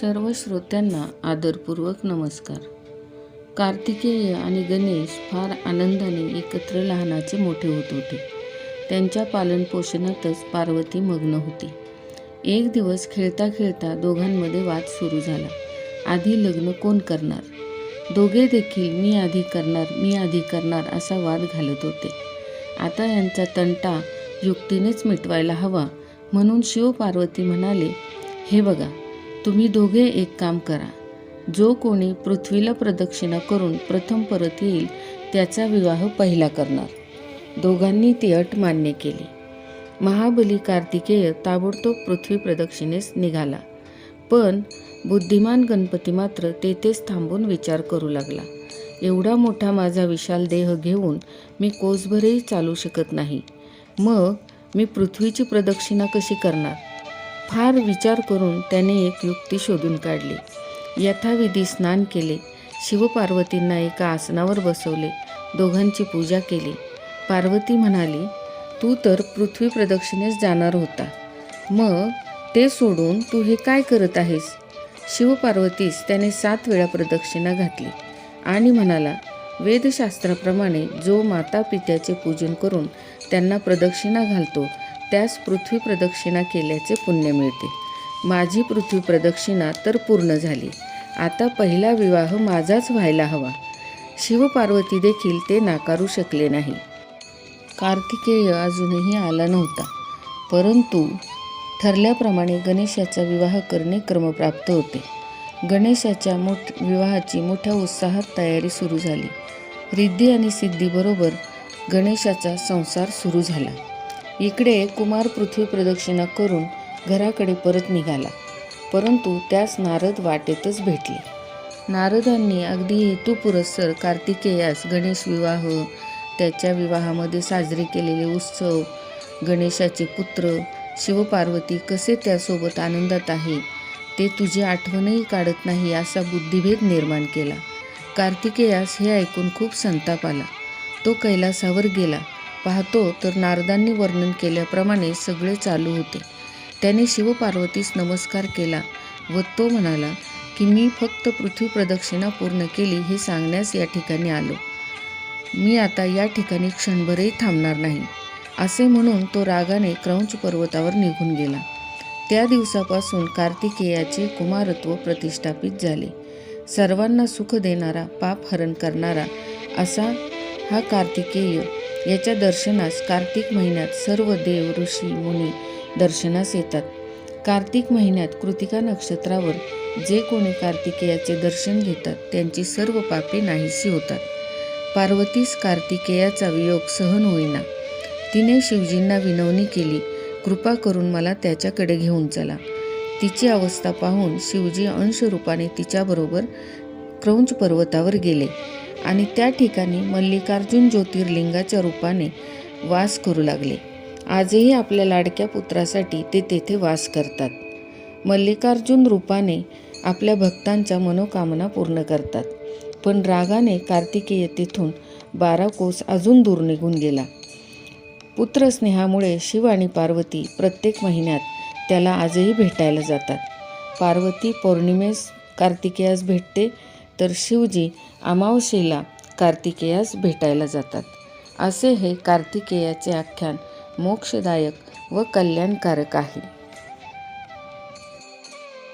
सर्व श्रोत्यांना आदरपूर्वक नमस्कार. कार्तिकेय आणि गणेश फार आनंदाने एकत्र लहानाचे मोठे होत होते. त्यांच्या पालनपोषणातच पार्वती मग्न होती. एक दिवस खेळता खेळता दोघांमध्ये वाद सुरू झाला. आधी लग्न कोण करणार? दोघे देखील मी आधी करणार मी आधी करणार असा वाद घालत होते. आता यांचा तंटा युक्तीनेच मिटवायला हवा म्हणून शिव पार्वती म्हणाले हे बघा तुम्ही दोघे एक काम करा. जो कोणी पृथ्वीला प्रदक्षिणा करून प्रथम परत येईल त्याचा विवाह पहिला करणार. दोघांनी ती अट मान्य केली. महाबली कार्तिकेय ताबडतोब पृथ्वी प्रदक्षिणेस निघाला. पण बुद्धिमान गणपती मात्र तेथेच थांबून विचार करू लागला. एवढा मोठा माझा विशाल देह घेऊन मी कोसभरही चालू शकत नाही. मग मी पृथ्वीची प्रदक्षिणा कशी करणार? फार विचार करून त्याने एक युक्ती शोधून काढली. यथाविधी स्नान केले. शिवपार्वतींना एका आसनावर बसवले. दोघांची पूजा केली. पार्वती म्हणाली तू तर पृथ्वी प्रदक्षिणेस जाणार होता. मग ते सोडून तू हे काय करत आहेस? शिवपार्वतीस त्याने सात वेळा प्रदक्षिणा घातली आणि म्हणाला वेदशास्त्राप्रमाणे जो माता पित्याचे पूजन करून त्यांना प्रदक्षिणा घालतो त्यास पृथ्वी प्रदक्षिणा केल्याचे पुण्य मिळते. माझी पृथ्वी प्रदक्षिणा तर पूर्ण झाली. आता पहिला विवाह माझाच व्हायला हवा. शिवपार्वती देखील ते नाकारू शकले नाही. कार्तिकेय अजूनही आला नव्हता. परंतु ठरल्याप्रमाणे गणेशाचा विवाह करणे क्रमप्राप्त होते. गणेशाच्या मोठ विवाहाची मोठ्या उत्साहात तयारी सुरू झाली. रिद्धी आणि सिद्धीबरोबर गणेशाचा संसार सुरू झाला. इकडे कुमार पृथ्वी प्रदक्षिणा करून घराकडे परत निघाला. परंतु त्यास नारद वाटेतच भेटले. नारदांनी अगदी हेतुपुरस्सर कार्तिकेयास गणेश विवाह त्याच्या विवाहामध्ये साजरे केलेले उत्सव गणेशाचे पुत्र शिवपार्वती कसे त्यासोबत आनंदात आहे ते तुझी आठवणही काढत नाही असा बुद्धिभेद निर्माण केला. कार्तिकेयास हे ऐकून खूप संताप आला. तो कैलासावर गेला. पाहतो तर नारदांनी वर्णन केल्याप्रमाणे सगळे चालू होते. त्याने शिवपार्वतीस नमस्कार केला व तो म्हणाला की मी फक्त पृथ्वी प्रदक्षिणा पूर्ण केली हे सांगण्यास या ठिकाणी आलो. मी आता या ठिकाणी क्षणभरही थांबणार नाही. असे म्हणून तो रागाने क्रौंच पर्वतावर निघून गेला. त्या दिवसापासून कार्तिकेयाचे कुमारत्व प्रतिष्ठापित झाले. सर्वांना सुख देणारा पाप हरण करणारा असा हा कार्तिकेय याच्या दर्शनास कार्तिक महिन्यात सर्व देव ऋषी मुनी दर्शनास येतात. कार्तिक महिन्यात कृतिका नक्षत्रावर जे कोणी कार्तिकेयाचे दर्शन घेतात त्यांची सर्व पापे नाहीशी होतात. पार्वतीस कार्तिकेयाचा वियोग सहन होईना. तिने शिवजींना विनवणी केली कृपा करून मला त्याच्याकडे घेऊन चला. तिची अवस्था पाहून शिवजी अंशरूपाने तिच्याबरोबर क्रौंच पर्वतावर गेले. आणि त्या ठिकाणी मल्लिकार्जुन ज्योतिर्लिंगाच्या रूपाने वास करू लागले. आजही आपल्या लाडक्या पुत्रासाठी ते तेथे वास करतात. मल्लिकार्जुन रूपाने आपल्या भक्तांच्या मनोकामना पूर्ण करतात. पण रागाने कार्तिकेय तेथून बारा कोस अजून दूर निघून गेला. पुत्रस्नेहामुळे शिव आणि पार्वती प्रत्येक महिन्यात त्याला आजही भेटायला जातात. पार्वती पौर्णिमेस कार्तिकेयास भेटते तर शिवजी अमावशेला कार्तिकेयास भेटायला जातात. असे हे कार्तिकेयाचे आख्यान मोक्षदायक व कल्याणकारक आहे.